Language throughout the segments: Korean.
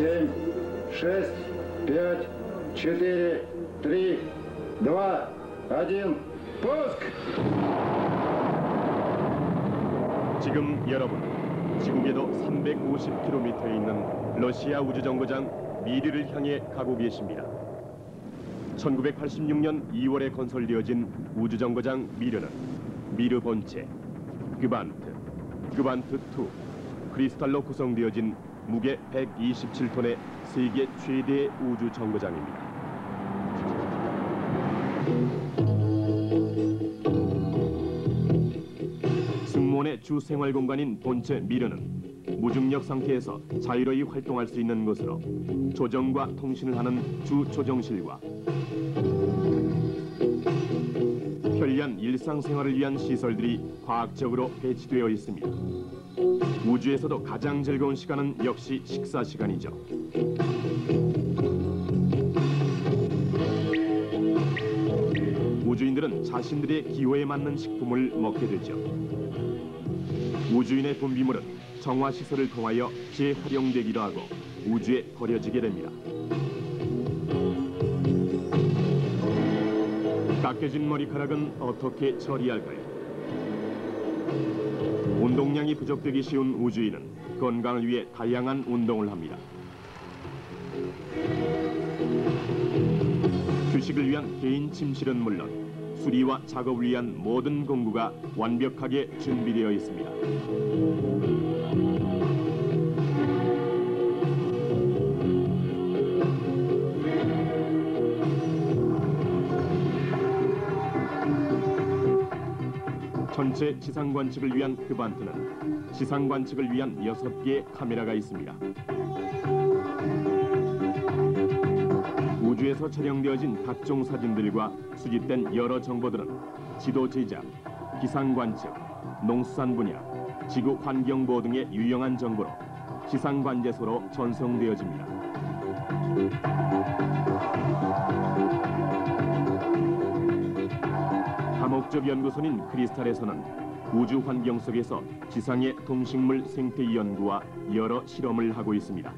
семь, шесть, пять, четыре, три, два, один. Пуск! 지금 여러분 지구궤도 350km에 있는 러시아 우주정거장 미르를 향해 가고 계십니다. 1986년 2월에 건설되어진 우주정거장 미르는 미르 본체, 그반트, 그반트2, 크리스탈로 구성되어진 무게 127톤의 세계 최대 우주 정거장입니다. 승무원의 주 생활 공간인 본체 미르는 무중력 상태에서 자유로이 활동할 수 있는 것으로 조정과 통신을 하는 주 조정실과 편리한 일상생활을 위한 시설들이 과학적으로 배치되어 있습니다. 우주에서도 가장 즐거운 시간은 역시 식사 시간이죠. 우주인들은 자신들의 기호에 맞는 식품을 먹게 되죠. 우주인의 분비물은 정화 시설을 통하여 재활용되기도 하고 우주에 버려지게 됩니다. 깎여진 머리카락은 어떻게 처리할까요? 운동량이 부족되기 쉬운 우주인은 건강을 위해 다양한 운동을 합니다. 휴식을 위한 개인 침실은 물론 수리와 작업을 위한 모든 공구가 완벽하게 준비되어 있습니다. 전체 지상 관측을 위한 그반트는 지상 관측을 위한 6개의 카메라가 있습니다. 우주에서 촬영되어진 각종 사진들과 수집된 여러 정보들은 지도 제작, 기상 관측, 농수산 분야, 지구 환경 보호 등의 유용한 정보로 지상 관제소로 전송되어집니다. 다목적 연구소인 크리스탈에서는 우주 환경 속에서 지상의 동식물 생태 연구와 여러 실험을 하고 있습니다.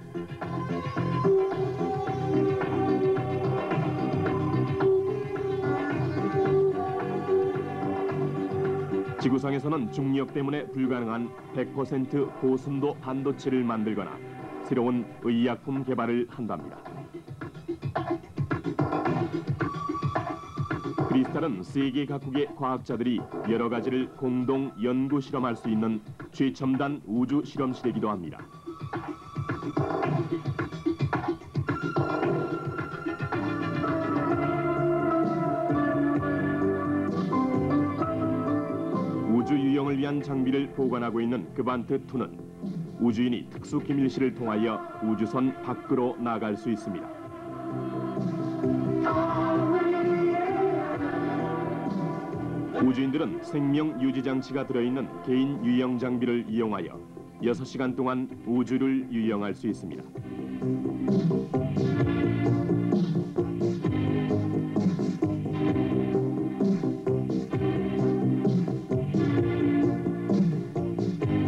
지구상에서는 중력 때문에 불가능한 100% 고순도 반도체를 만들거나 새로운 의약품 개발을 한답니다. 크리스탈은 세계 각국의 과학자들이 여러 가지를 공동 연구 실험할 수 있는 최첨단 우주 실험실이기도 합니다. 우주 유영을 위한 장비를 보관하고 있는 그반트2는 우주인이 특수 기밀실을 통하여 우주선 밖으로 나갈 수 있습니다. 우주인들은 생명 유지 장치가 들어있는 개인 유영 장비를 이용하여 6시간 동안 우주를 유영할 수 있습니다.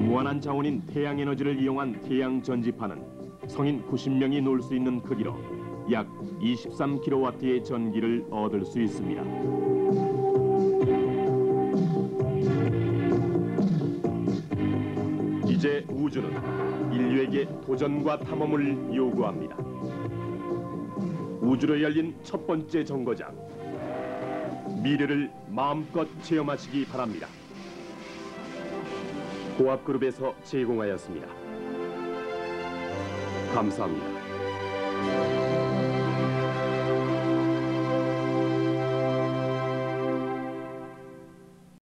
무한한 자원인 태양 에너지를 이용한 태양 전지파는 성인 90명이 놀 수 있는 크기로 약 23kW의 전기를 얻을 수 있습니다. 이제 우주는 인류에게 도전과 탐험을 요구합니다. 우주로 열린 첫 번째 정거장 미래를 마음껏 체험하시기 바랍니다. 고압그룹에서 제공하였습니다. 감사합니다.